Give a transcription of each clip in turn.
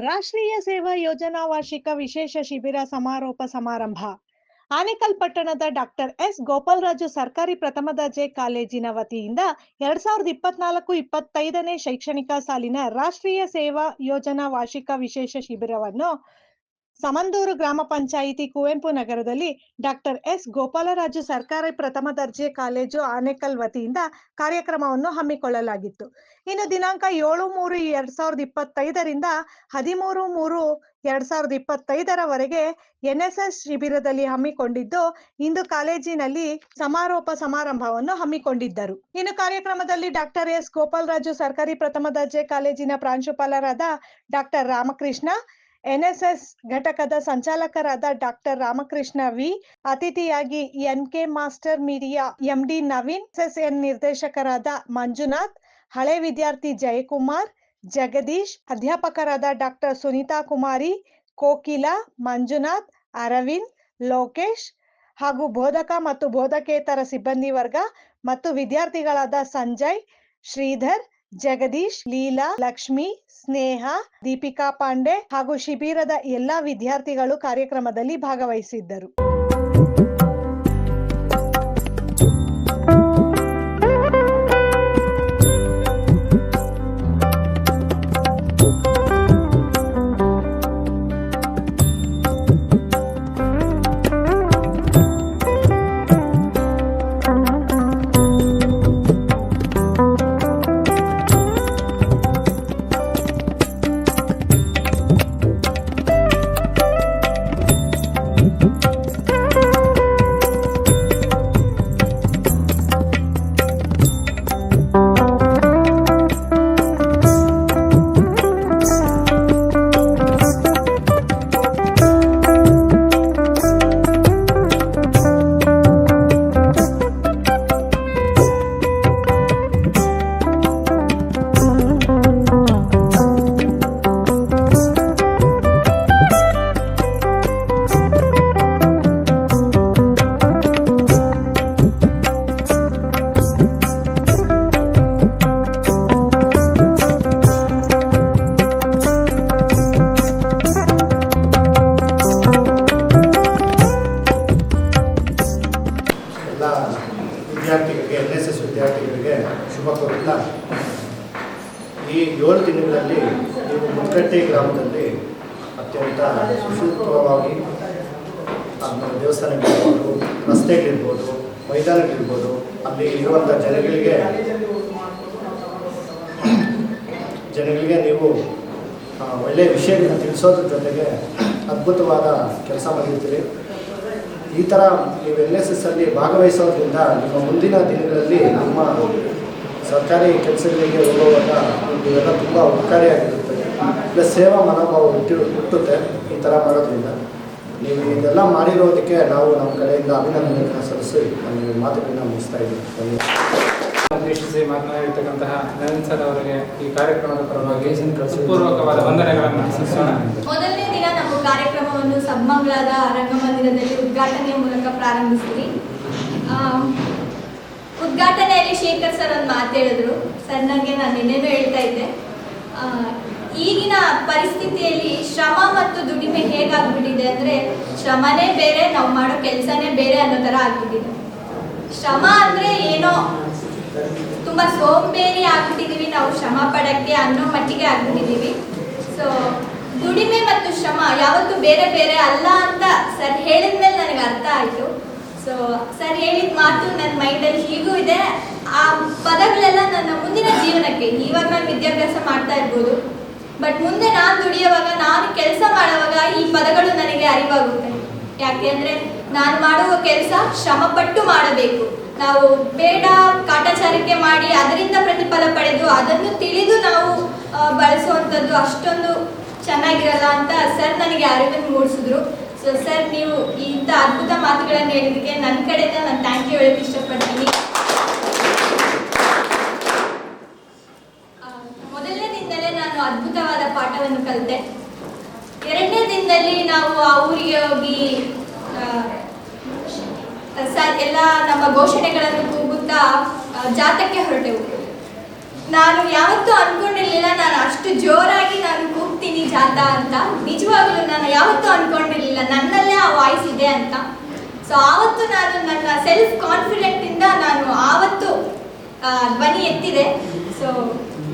ರಾಷ್ಟ್ರೀಯ ಸೇವಾ ಯೋಜನಾ ವಾರ್ಷಿಕ ವಿಶೇಷ ಶಿಬಿರ ಸಮಾರೋಪ ಸಮಾರಂಭ. ಆನೇಕಲ್ ಪಟ್ಟಣದ ಡಾಕ್ಟರ್ ಎಸ್. ಗೋಪಾಲರಾಜು ಸರ್ಕಾರಿ ಪ್ರಥಮ ದರ್ಜೆ ಕಾಲೇಜಿನ ವತಿಯಿಂದ ಎರಡ್ ಸಾವಿರದ ಇಪ್ಪತ್ನಾಲ್ಕು ಇಪ್ಪತ್ತೈದನೇ ಶೈಕ್ಷಣಿಕ ಸಾಲಿನ ರಾಷ್ಟ್ರೀಯ ಸೇವಾ ಯೋಜನಾ ವಾರ್ಷಿಕ ವಿಶೇಷ ಶಿಬಿರವನ್ನು ಸಮಂದೂರು ಗ್ರಾಮ ಪಂಚಾಯಿತಿ ಕುವೆಂಪು ನಗರದಲ್ಲಿ ಡಾಕ್ಟರ್ ಎಸ್ ಗೋಪಾಲರಾಜು ಸರ್ಕಾರಿ ಪ್ರಥಮ ದರ್ಜೆ ಕಾಲೇಜು ಆನೇಕಲ್ ವತಿಯಿಂದ ಕಾರ್ಯಕ್ರಮವನ್ನು ಹಮ್ಮಿಕೊಳ್ಳಲಾಗಿತ್ತು. ಇನ್ನು ದಿನಾಂಕ ಏಳು ಮೂರು ಎರಡ್ ಸಾವಿರದ ಇಪ್ಪತ್ತೈದರಿಂದ ಹದಿಮೂರು ಮೂರು ಎರಡ್ ಸಾವಿರದ ಇಪ್ಪತ್ತೈದರವರೆಗೆ ಎನ್ಎಸ್ಎಸ್ ಶಿಬಿರದಲ್ಲಿ ಹಮ್ಮಿಕೊಂಡಿದ್ದು, ಇಂದು ಕಾಲೇಜಿನಲ್ಲಿ ಸಮಾರೋಪ ಸಮಾರಂಭವನ್ನು ಹಮ್ಮಿಕೊಂಡಿದ್ದರು. ಇನ್ನು ಕಾರ್ಯಕ್ರಮದಲ್ಲಿ ಡಾಕ್ಟರ್ ಎಸ್ ಗೋಪಾಲರಾಜು ಸರ್ಕಾರಿ ಪ್ರಥಮ ದರ್ಜೆ ಕಾಲೇಜಿನ ಪ್ರಾಂಶುಪಾಲರಾದ ಡಾಕ್ಟರ್ ರಾಮಕೃಷ್ಣ ಎನ್ಎಸ್ಎಸ್ ಘಟಕದ ಸಂಚಾಲಕರಾದ ಡಾಕ್ಟರ್ ರಾಮಕೃಷ್ಣ ವಿ, ಅತಿಥಿಯಾಗಿ N K master media MD Naveen N ನಿರ್ದೇಶಕರಾದ ಮಂಜುನಾಥ್, ಹಳೆ ವಿದ್ಯಾರ್ಥಿ ಜಯಕುಮಾರ್, ಜಗದೀಶ್, ಅಧ್ಯಾಪಕರಾದ ಡಾಕ್ಟರ್ ಸುನೀತಾ ಕುಮಾರಿ, ಕೋಕಿಲ, ಮಂಜುನಾಥ್, ಅರವಿಂದ್, ಲೋಕೇಶ್ ಹಾಗೂ ಬೋಧಕ ಮತ್ತು ಬೋಧಕೇತರ ಸಿಬ್ಬಂದಿ ವರ್ಗ ಮತ್ತು ವಿದ್ಯಾರ್ಥಿಗಳಾದ ಸಂಜಯ್, ಶ್ರೀಧರ್ ಜಗದೀಶ್ ಲೀಲಾ ಲಕ್ಷ್ಮಿ ಸ್ನೇಹ ದೀಪಿಕಾ ಪಾಂಡೆ ಹಾಗೂ ಶಿಬಿರದ ಎಲ್ಲಾ ವಿದ್ಯಾರ್ಥಿಗಳು ಕಾರ್ಯಕ್ರಮದಲ್ಲಿ ಭಾಗವಹಿಸಿದ್ದರು. ಇರುವಂಥ ಜನಗಳಿಗೆ ಜನಗಳಿಗೆ ನೀವು ಒಳ್ಳೆಯ ವಿಷಯಗಳನ್ನ ತಿಳಿಸೋದ್ರ ಜೊತೆಗೆ ಅದ್ಭುತವಾದ ಕೆಲಸ ಮಾಡಿರ್ತೀರಿ. ಈ ಥರ ನೀವು ಎನ್ ಎಸ್ ಎಸ್ ಅಲ್ಲಿ ಭಾಗವಹಿಸೋದ್ರಿಂದ ನಿಮ್ಮ ಮುಂದಿನ ದಿನಗಳಲ್ಲಿ ನಮ್ಮ ಸರ್ಕಾರಿ ಕೆಲಸಗಳಿಗೆ ಹೋಗುವಾಗ ಇವೆಲ್ಲ ತುಂಬ ಉಪಕಾರಿಯಾಗಿರುತ್ತೆ ಪ್ಲಸ್ ಸೇವಾ ಮನೋಭಾವ ಹುಟ್ಟಿ ಹುಟ್ಟುತ್ತೆ ಈ ಥರ ಮಾಡೋದ್ರಿಂದ. ನೀವು ಇದೆಲ್ಲ ಮಾಡಿರೋದಕ್ಕೆ ನಾವು ನಮ್ಮ ಕಡೆಯಿಂದ ಅಭಿನಂದನೆಗಳನ್ನ ಸಲ್ಲಿಸಿ ನಮ್ಮ ಮಾತುಗಳನ್ನ ಮುಗಿಸ್ತಾ ಇದ್ದೀವಿ. ಧನ್ಯವಾದ ಉದ್ದೇಶಿಸಿ ಮಾತನಾಡಿರ್ತಕ್ಕಂತಹ ನರೇಂದ್ರ ಸರ್ ಅವರಿಗೆ ಈ ಕಾರ್ಯಕ್ರಮದ ಪರವಾಗಿ ಪೂರ್ವಕವಾದ ವಂದನೆಗಳನ್ನು ಸಲ್ಲಿಸೋಣ ಮೊದಲನೇ ದಿನ ನಾವು ಕಾರ್ಯಕ್ರಮವನ್ನು ಸಬ್ಮಂಗಳದ ರಂಗಮಂದಿರದಲ್ಲಿ ಉದ್ಘಾಟನೆಯ ಮೂಲಕ ಪ್ರಾರಂಭಿಸಿದ್ವಿ ಉದ್ಘಾಟನೆಯಲ್ಲಿ ಶೇಖರ್ ಸರ್ ಒಂದು ಮಾತು ಹೇಳಿದ್ರು. ಸರ್ ನನಗೆ ನಾನು ನಿನ್ನೆನೂ ಹೇಳ್ತಾ ಇದ್ದೆ. ಈಗಿನ ಪರಿಸ್ಥಿತಿಯಲ್ಲಿ ಶ್ರಮ ಮತ್ತು ದುಡಿಮೆ ಹೇಗಾಗ್ಬಿಟ್ಟಿದೆ ಅಂದ್ರೆ ಶ್ರಮನೇ ಬೇರೆ, ನಾವು ಮಾಡೋ ಕೆಲಸನೇ ಬೇರೆ ಅನ್ನೋ ತರ ಆಗ್ಬಿಟ್ಟಿದೆ. ಶ್ರಮ ಅಂದ್ರೆ ಏನೋ? ತುಂಬಾ ಸೋಂಬೇರಿ ಆಗ್ಬಿಟ್ಟಿದೀವಿ, ನಾವು ಶ್ರಮ ಪಡಕ್ಕೆ ಅನ್ನೋ ಮಟ್ಟಿಗೆ ಆಗ್ಬಿಟ್ಟಿದೀವಿ. ಸೊ ದುಡಿಮೆ ಮತ್ತು ಶ್ರಮ ಯಾವತ್ತೂ ಬೇರೆ ಬೇರೆ ಅಲ್ಲ ಅಂತ ಸರ್ ಹೇಳಿದ್ಮೇಲೆ ನನಗೆ ಅರ್ಥ ಆಯ್ತು. ಸೊ ಸರ್ ಹೇಳಿದ ಮಾತು ನನ್ನ ಮೈಂಡಲ್ಲಿ ಹೀಗೂ ಇದೆ. ಆ ಪದಗಳೆಲ್ಲ ನನ್ನ ಮುಂದಿನ ಜೀವನಕ್ಕೆ ಇವಾಗ ನಾನು ವಿದ್ಯಾಭ್ಯಾಸ ಮಾಡ್ತಾ ಇರ್ಬೋದು. ಬಟ್ ಮುಂದೆ ನಾನು ದುಡಿಯುವಾಗ, ನಾನು ಕೆಲಸ ಮಾಡುವಾಗ ಈ ಪದಗಳು ನನಗೆ ಅರಿವಾಗುತ್ತೆ. ಯಾಕೆ ಅಂದರೆ ನಾನು ಮಾಡುವ ಕೆಲಸ ಶ್ರಮಪಟ್ಟು ಮಾಡಬೇಕು. ನಾವು ಬೇಡ ಕಾಟಾಚಾರಕ್ಕೆ ಮಾಡಿ ಅದರಿಂದ ಪ್ರತಿಫಲ ಪಡೆದು ಅದನ್ನು ತಿಳಿದು ನಾವು ಬಳಸುವಂಥದ್ದು ಅಷ್ಟೊಂದು ಚೆನ್ನಾಗಿರಲ್ಲ ಅಂತ ಸರ್ ನನಗೆ ಅರಿವನ್ನು ಮೂಡಿಸಿದ್ರು. ಸೊ ಸರ್, ನೀವು ಇಂಥ ಅದ್ಭುತ ಮಾತುಗಳನ್ನು ಹೇಳಿದ್ದಕ್ಕೆ ನನ್ನ ಕಡೆಯಿಂದ ನಾನು ಥ್ಯಾಂಕ್ ಯು ಹೇಳಕ್ಕೆ ಇಷ್ಟಪಡ್ತೀನಿ ಆ, ಮೊದಲನೇ ದಿನದಲ್ಲೇ ನಾನು ಅದ್ಭುತವಾದ ಪಾಠವನ್ನು ಕಲಿತೆ. ಎರಡನೇ ದಿನದಲ್ಲಿ ನಾವು ಆ ಊರಿಗೆ ಹೋಗಿ ಎಲ್ಲ ನಮ್ಮ ಘೋಷಣೆಗಳನ್ನು ಕೂಗುತ್ತಾ ಜಾತಕ್ಕೆ ಹೊರಟೆವು. ನಾನು ಯಾವತ್ತೂ ಅನ್ಕೊಂಡಿರ್ಲಿಲ್ಲ, ನಾನು ಅಷ್ಟು ಜೋರಾಗಿ ನಾನು ಕೂಗ್ತೀನಿ ಜಾತ ಅಂತ. ನಿಜವಾಗ್ಲೂ ನಾನು ಯಾವತ್ತೂ ಅನ್ಕೊಂಡಿರ್ಲಿಲ್ಲ, ನನ್ನಲ್ಲೇ ಆ ವಾಯ್ಸ್ ಇದೆ ಅಂತ. ಸೊ ಆವತ್ತು ನಾನು ನನ್ನ ಸೆಲ್ಫ್ ಕಾನ್ಫಿಡೆಂಟ್ ಇಂದ ನಾನು ಆವತ್ತು ಧ್ವನಿ ಎತ್ತಿದೆ. ಸೊ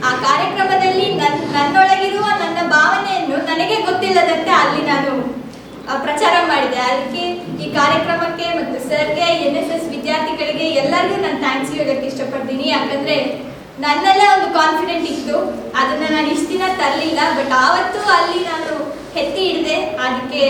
ಆ ಕಾರ್ಯಕ್ರಮದಲ್ಲಿ ನನ್ನ ನನ್ನೊಳಗಿರುವ ನನ್ನ ಭಾವನೆಯನ್ನು ನನಗೆ ಗೊತ್ತಿಲ್ಲದಂತೆ ಅಲ್ಲಿ ನಾನು ಪ್ರಚಾರ ಮಾಡಿದೆ. ಅದಕ್ಕೆ ಈ ಕಾರ್ಯಕ್ರಮಕ್ಕೆ ಮತ್ತು ಸರ್ಗೆ ಎನ್ ಎಸ್ ಎಸ್ ವಿದ್ಯಾರ್ಥಿಗಳಿಗೆ ಎಲ್ಲರಿಗೂ ನಾನು ಥ್ಯಾಂಕ್ಸ್ ಹೇಳೋಕ್ಕೆ ಇಷ್ಟಪಡ್ತೀನಿ. ಯಾಕಂದ್ರೆ ನನ್ನಲ್ಲೇ ಒಂದು ಕಾನ್ಫಿಡೆಂಟ್ ಇತ್ತು. ಅದನ್ನ ನಾನು ಇಷ್ಟು ದಿನ ತರಲಿಲ್ಲ. ಬಟ್ ಆವತ್ತು ಅಲ್ಲಿ ನಾನು ಎತ್ತಿ ಹಿಡಿದೆ. ಅದಕ್ಕೆ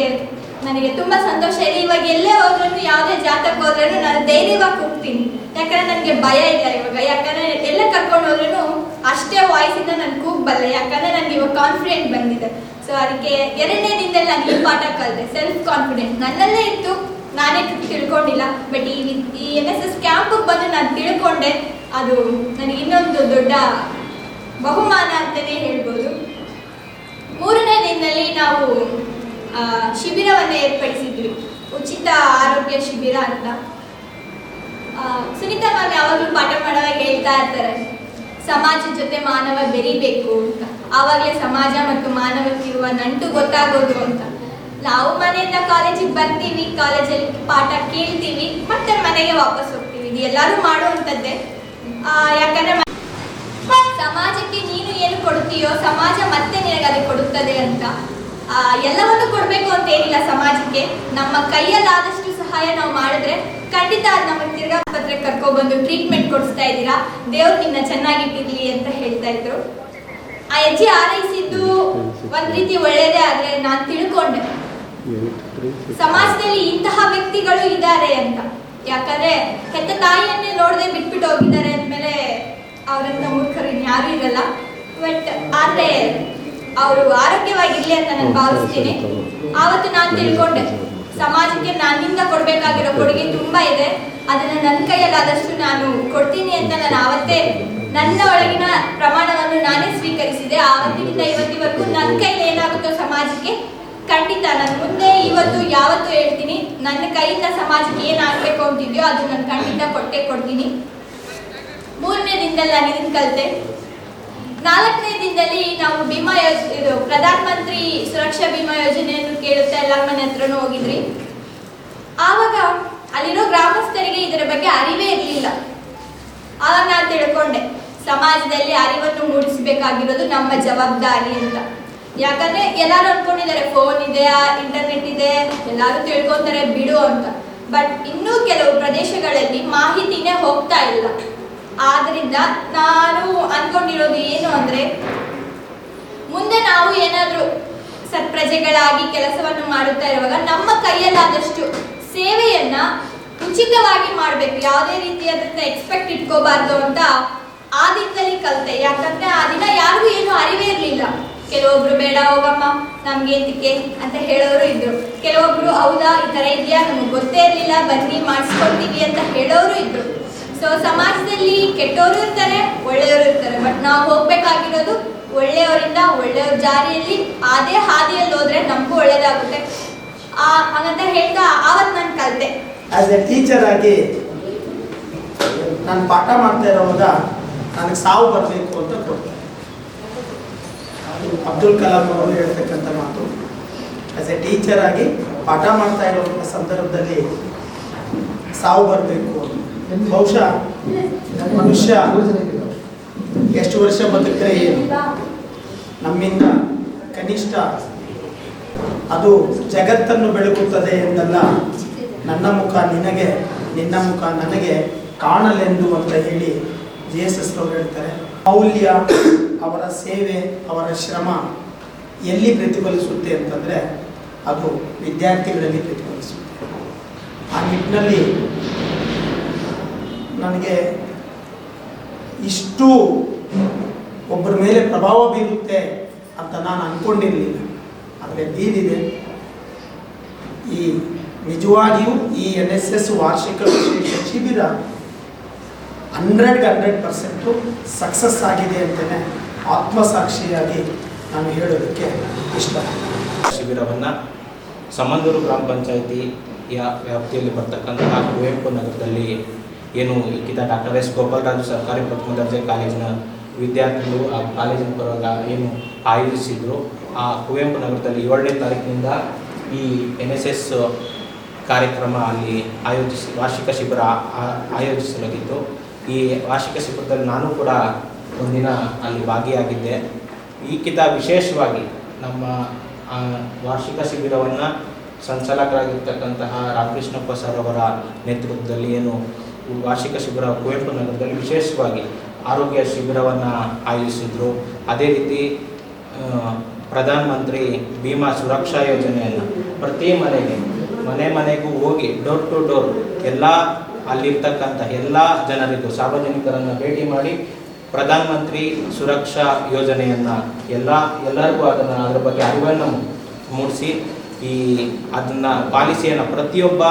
ನನಗೆ ತುಂಬಾ ಸಂತೋಷ ಇದೆ. ಇವಾಗ ಎಲ್ಲೇ ಹೋದ್ರೂ ಯಾವುದೇ ಜಾತಕ್ಕೆ ಹೋದ್ರೂ ನಾನು ಧೈರ್ಯವಾಗಿ ಹೋಗ್ತೀನಿ ಯಾಕಂದ್ರೆ ನನಗೆ ಭಯ ಇಲ್ಲ ಇವಾಗ. ಯಾಕಂದ್ರೆ ಎಲ್ಲ ಕರ್ಕೊಂಡು ಹೋದ್ರೂ ಅಷ್ಟೇ ವಾಯ್ಸಿಂದ ನಾನು ಕೂಗ್ಬಲ್ಲೆ ಯಾಕಂದ್ರೆ ನನಗೆ ಇವಾಗ ಕಾನ್ಫಿಡೆಂಟ್ ಬಂದಿದೆ. ಸೊ ಅದಕ್ಕೆ ಎರಡನೇ ದಿನದಲ್ಲಿ ನಾನು ಈ ಪಾಠ ಕಲಿತೆ. ಸೆಲ್ಫ್ ಕಾನ್ಫಿಡೆನ್ಸ್ ನನ್ನಲ್ಲೇ ಇತ್ತು. ನಾನೇ ತಿಳ್ಕೊಂಡಿಲ್ಲ. ಬಟ್ ಈ ಈ ಎನ್ ಎಸ್ ಎಸ್ ಕ್ಯಾಂಪಿಗೆ ಬಂದು ನಾನು ತಿಳ್ಕೊಂಡೆ. ಅದು ನನಗೆ ಇನ್ನೊಂದು ದೊಡ್ಡ ಬಹುಮಾನ ಅಂತಲೇ ಹೇಳ್ಬೋದು. ಮೂರನೇ ದಿನದಲ್ಲಿ ನಾವು ಶಿಬಿರವನ್ನು ಏರ್ಪಡಿಸಿದ್ವಿ. ಉಚಿತ ಆರೋಗ್ಯ ಶಿಬಿರ ಅಂತ. ಸುನೀತಾ ಮ್ಯಾಮ್ ಯಾವಾಗಲೂ ಪಾಠ ಮಾಡುವಾಗ ಹೇಳ್ತಾ ಇರ್ತಾರೆ. ಸಮಾಜದ ಜೊತೆ ಮಾನವ ಬೆರಿಬೇಕು ಅಂತ. ಆವಾಗಲೇ ಸಮಾಜ ಮತ್ತು ಮಾನವಕ್ಕಿರುವ ನಂಟು ಗೊತ್ತಾಗೋದು ಅಂತ. ನಾವು ಮನೆಯಿಂದ ಕಾಲೇಜಿಗೆ ಬರ್ತೀವಿ ಕಾಲೇಜಲ್ಲಿ ಪಾಠ ಕೇಳ್ತೀವಿ ಮತ್ತೆ ಮನೆಗೆ ವಾಪಸ್ ಹೋಗ್ತೀವಿ. ಇದು ಎಲ್ಲರೂ ಆ, ಯಾಕಂದ್ರೆ ಸಮಾಜಕ್ಕೆ ನೀನು ಏನು ಕೊಡ್ತೀಯೋ ಸಮಾಜ ಮತ್ತೆ ನಿನಗೆ ಅದು ಕೊಡುತ್ತದೆ ಅಂತ. ಎಲ್ಲವನ್ನೂ ಕೊಡಬೇಕು ಅಂತ ಏನಿಲ್ಲ ಸಮಾಜಕ್ಕೆ. ನಮ್ಮ ಕೈಯಲ್ಲಾದಷ್ಟು ಸಹಾಯ ನಾವು ಮಾಡಿದ್ರೆ ಖಂಡಿತ ಅದು ನಮಗೆ ತಿರ್ಗಾ ಆಸ್ಪತ್ರೆ ಕರ್ಕೊಬಂದು ಟ್ರೀಟ್ಮೆಂಟ್ ಕೊಡಿಸ್ತಾ ಇದ್ದೀರಾ? ದೇವ್ರು ನಿನ್ನ ಚೆನ್ನಾಗಿಟ್ಟಿರ್ಲಿ ಅಂತ ಹೇಳ್ತಾ ಇದ್ರು. ಆ ಹೆಜ್ಜೆ ಆರೈಸಿದ್ದು ಒಂದ್ ರೀತಿ ಒಳ್ಳೇದೇ ಆದ್ರೆ ನಾನು ತಿಳ್ಕೊಂಡೆ. ಸಮಾಜದಲ್ಲಿ ಇಂತಹ ವ್ಯಕ್ತಿಗಳು ಇದ್ದಾರೆ ಅಂತ. ಯಾಕಂದ್ರೆ ಹೆತ್ತ ತಾಯಿಯನ್ನೇ ನೋಡದೆ ಬಿಟ್ಬಿಟ್ಟು ಹೋಗಿದ್ದಾರೆ ಅಂದ್ಮೇಲೆ ಅವರಂತ ಮೂರ್ಖರು ಯಾರು ಇರಲ್ಲ. ಬಟ್ ಆದ್ರೆ ಅವರು ಆರೋಗ್ಯವಾಗಿರ್ಲಿ ಅಂತ ನಾನು ಭಾವಿಸ್ತೀನಿ. ಆವತ್ತು ನಾನು ತಿಳ್ಕೊಂಡೆ. ಸಮಾಜಕ್ಕೆ ನನ್ನಿಂದ ಕೊಡಬೇಕಾಗಿರೋ ಕೊಡುಗೆ ತುಂಬಾ ಇದೆ. ಅದನ್ನ ನನ್ನ ಕೈಯಲ್ಲಾದಷ್ಟು ನಾನು ಕೊಡ್ತೀನಿ ಅಂತ ನಾನು ಆವತ್ತೇ ನನ್ನ ಒಳಗಿನ ಪ್ರಮಾಣವನ್ನು ನಾನೇ ಸ್ವೀಕರಿಸಿದೆ. ಆವತ್ತಿನಿಂದ ಇವತ್ತಿವರೆಗೂ ನನ್ನ ಕೈಲಿ ಏನಾಗುತ್ತೋ ಸಮಾಜಕ್ಕೆ ಖಂಡಿತ ನಾನು ಮುಂದೆ ಇವತ್ತು ಯಾವತ್ತು ಹೇಳ್ತೀನಿ. ನನ್ನ ಕೈಯಿಂದ ಸಮಾಜಕ್ಕೆ ಏನಾಗಬೇಕು ಅಂತಿದ್ಯೋ ಅದು ನಾನು ಖಂಡಿತ ಕೊಟ್ಟೆ ಕೊಡ್ತೀನಿ. ಮೂರನೇ ದಿನದಲ್ಲಿ ನಾನು ಇದನ್ನು ಕಲಿತೆ. ನಾಲ್ಕನೇ ದಿನದಲ್ಲಿ ನಾವು ಬಿಮಾ ಇದು ಪ್ರಧಾನ ಮಂತ್ರಿ ಸುರಕ್ಷಾ ಬಿಮಾ ಯೋಜನೆಯನ್ನು ಕೇಳುತ್ತಾ ಎಲ್ಲ ಮನೆ ಹತ್ರನೂ ಹೋಗಿದ್ರಿ ಆವಾಗ ಅಲ್ಲಿರೋ ಗ್ರಾಮಸ್ಥರಿಗೆ ಇದರ ಬಗ್ಗೆ ಅರಿವೇ ಇರಲಿಲ್ಲ. ಆವಾಗ ನಾನು ತಿಳ್ಕೊಂಡೆ, ಸಮಾಜದಲ್ಲಿ ಅರಿವನ್ನು ಮೂಡಿಸಬೇಕಾಗಿರೋದು ನಮ್ಮ ಜವಾಬ್ದಾರಿ ಅಂತ. ಯಾಕಂದ್ರೆ ಎಲ್ಲರೂ ಅನ್ಕೊಂಡಿದ್ದಾರೆ ಫೋನ್ ಇದೆ ಇಂಟರ್ನೆಟ್ ಇದೆ, ಎಲ್ಲರೂ ತಿಳ್ಕೊತಾರೆ ಬಿಡು ಅಂತ. ಬಟ್ ಇನ್ನೂ ಕೆಲವು ಪ್ರದೇಶಗಳಲ್ಲಿ ಮಾಹಿತಿನೇ ಹೋಗ್ತಾ ಇಲ್ಲ. ಆದ್ರಿಂದ ನಾನು ಅನ್ಕೊಂಡಿರೋದು ಏನು ಅಂದ್ರೆ, ಮುಂದೆ ನಾವು ಏನಾದರೂ ಸತ್ಪ್ರಜೆಗಳಾಗಿ ಕೆಲಸವನ್ನು ಮಾಡುತ್ತಾ ಇರುವಾಗ ನಮ್ಮ ಕೈಯಲ್ಲಾದಷ್ಟು ಸೇವೆಯನ್ನ ಉಚಿತವಾಗಿ ಮಾಡಬೇಕು. ಯಾವುದೇ ರೀತಿಯಾದಂಥ ಎಕ್ಸ್ಪೆಕ್ಟ್ ಇಟ್ಕೋಬಾರ್ದು ಅಂತ ಆ ದಿನದಲ್ಲಿ ಕಲಿತೆ. ಯಾಕಂದ್ರೆ ಆ ದಿನ ಯಾರಿಗೂ ಏನು ಅರಿವೇ ಇರಲಿಲ್ಲ. ಕೆಲವೊಬ್ರು, ಬೇಡ ಹೋಗಮ್ಮ, ನಮ್ಗೆ ಅಂತ ಹೇಳೋರು ಇದ್ರು. ಕೆಲವೊಬ್ರು, ಹೌದಾ, ಈ ತರ ಇದೆಯಾ? ನಮಗೆ ಗೊತ್ತೇ ಇರಲಿಲ್ಲ, ಬನ್ನಿ ಮಾಡಿಸ್ಕೊಳ್ತೀವಿ ಅಂತ ಹೇಳೋರು ಇದ್ರು. ಸೊ ಸಮಾಜದಲ್ಲಿ ಕೆಟ್ಟವರು ಇರ್ತಾರೆ, ಒಳ್ಳೆಯವರು ಇರ್ತಾರೆ. ಬಟ್ ನಾವು ಹೋಗ್ಬೇಕಾಗಿರೋದು ಒಳ್ಳೆಯವರಿಂದ ಒಳ್ಳೆಯವ್ರ ಜಾರಿಯಲ್ಲಿ ಅದೇ ಹಾದಿಯಲ್ಲಿ ಹೋದ್ರೆ ನಮಗೂ ಒಳ್ಳೇದಾಗುತ್ತೆ. ಹಂಗಂತ ಹೇಳ್ತಾ ಆವತ್ತು ನಾನು ಕಲಿತೆ. ಆಸ್ ಎ ಟೀಚರ್ ಆಗಿ ನಾನು ಪಾಠ ಮಾಡ್ತಾ ಇರೋವಾಗ ನನಗೆ ಸಾವು ಬರಬೇಕು ಅಂತ ಅದು ಅಬ್ದುಲ್ ಕಲಾಂ ಅವರು ಹೇಳ್ತಕ್ಕಂಥ ಮಾತು. ಆಸ್ ಎ ಟೀಚರ್ ಆಗಿ ಪಾಠ ಮಾಡ್ತಾ ಇರೋ ಸಂದರ್ಭದಲ್ಲಿ ಸಾವು ಬರಬೇಕು ಬಹುಶಃ, ಮನುಷ್ಯ ಎಷ್ಟು ವರ್ಷ ಬದುಕಿದ್ರೆ ಏನು? ನಮ್ಮಿಂದ ಕನಿಷ್ಠ ಅದು ಜಗತ್ತನ್ನು ಬೆಳಗುತ್ತದೆ ಎಂದಲ್ಲ, ನನ್ನ ಮುಖ ನಿನಗೆ, ನಿನ್ನ ಮುಖ ನನಗೆ ಕಾಣಲೆಂದು ಅಂತ ಹೇಳಿ ಜಿ ಅವರು ಹೇಳ್ತಾರೆ. ಮೌಲ್ಯ ಅವರ ಸೇವೆ, ಅವರ ಶ್ರಮ ಎಲ್ಲಿ ಪ್ರತಿಫಲಿಸುತ್ತೆ ಅಂತಂದರೆ ಅದು ವಿದ್ಯಾರ್ಥಿಗಳಲ್ಲಿ ಪ್ರತಿಫಲಿಸುತ್ತೆ. ಆ ನಿಟ್ಟಿನಲ್ಲಿ ನನಗೆ ಇಷ್ಟು ಒಬ್ಬರ ಮೇಲೆ ಪ್ರಭಾವ ಬೀರುತ್ತೆ ಅಂತ ನಾನು ಅಂದ್ಕೊಂಡಿರಲಿಲ್ಲ ಆದರೆ ಬೀರಿದೆ ಈ ನಿಜವಾಗಿಯೂ ಈ ಎನ್ ಎಸ್ ಎಸ್ ವಾರ್ಷಿಕ ವಿಶೇಷ ಶಿಬಿರ ಹಂಡ್ರೆಡ್ಗೆ ಹಂಡ್ರೆಡ್ ಪರ್ಸೆಂಟು ಸಕ್ಸಸ್ ಆಗಿದೆ ಅಂತಲೇ ಆತ್ಮಸಾಕ್ಷಿಯಾಗಿ ನಾನು ಹೇಳೋದಕ್ಕೆ ಇಷ್ಟ. ಶಿಬಿರವನ್ನು ಸಮಂದೂರು ಗ್ರಾಮ ಪಂಚಾಯಿತಿಯ ವ್ಯಾಪ್ತಿಯಲ್ಲಿ ಬರ್ತಕ್ಕಂತಹ ಕುವೆಂಪು ನಗರದಲ್ಲಿ ಏನು ಕಿತ ಡಾಕ್ಟರ್ ಎಸ್ ಗೋಪಾಲರಾಜು ಸರ್ಕಾರಿ ಪ್ರಥಮ ದರ್ಜೆ ಕಾಲೇಜಿನ ವಿದ್ಯಾರ್ಥಿಗಳು ಆ ಕಾಲೇಜಿನ ಪರವಾಗಿ ಏನು ಆಯೋಜಿಸಿದ್ರು. ಆ ಕುವೆಂಪು ನಗರದಲ್ಲಿ ಏಳನೇ ತಾರೀಕಿನಿಂದ ಈ ಎನ್ ಎಸ್ ಎಸ್ ಕಾರ್ಯಕ್ರಮ ಅಲ್ಲಿ ಆಯೋಜಿಸಿ, ವಾರ್ಷಿಕ ಶಿಬಿರ ಆಯೋಜಿಸಲಾಗಿತ್ತು. ಈ ವಾರ್ಷಿಕ ಶಿಬಿರದಲ್ಲಿ ನಾನು ಕೂಡ ಒಂದಿನ ಅಲ್ಲಿ ಭಾಗಿಯಾಗಿದ್ದೆ. ಈಕಿತ ವಿಶೇಷವಾಗಿ ನಮ್ಮ ವಾರ್ಷಿಕ ಶಿಬಿರವನ್ನು ಸಂಚಾಲಕರಾಗಿರ್ತಕ್ಕಂತಹ ರಾಮಕೃಷ್ಣಪ್ಪ ಸರ್ ಅವರ ನೇತೃತ್ವದಲ್ಲಿ ಏನು ವಾರ್ಷಿಕ ಶಿಬಿರ ಕುವೆಂಪು ನಗರದಲ್ಲಿ ವಿಶೇಷವಾಗಿ ಆರೋಗ್ಯ ಶಿಬಿರವನ್ನು ಆಯೋಜಿಸಿದ್ರು. ಅದೇ ರೀತಿ ಪ್ರಧಾನ ಪ್ರಧಾನಮಂತ್ರಿ ಭೀಮಾ ಸುರಕ್ಷಾ ಯೋಜನೆಯನ್ನು ಪ್ರತಿ ಮನೆಗೆ, ಮನೆ ಮನೆಗೂ ಹೋಗಿ ಡೋರ್ ಟು ಡೋರ್ ಎಲ್ಲ ಅಲ್ಲಿರ್ತಕ್ಕಂಥ ಎಲ್ಲ ಜನರಿಗೂ ಸಾರ್ವಜನಿಕರನ್ನು ಭೇಟಿ ಮಾಡಿ ಪ್ರಧಾನಮಂತ್ರಿ ಸುರಕ್ಷಾ ಯೋಜನೆಯನ್ನು ಎಲ್ಲ, ಎಲ್ಲರಿಗೂ ಅದನ್ನು ಅದರ ಬಗ್ಗೆ ಅರಿವನ್ನು ಮೂಡಿಸಿ ಈ ಅದನ್ನ ಪಾಲಿಸಿಯನ್ನು ಪ್ರತಿಯೊಬ್ಬ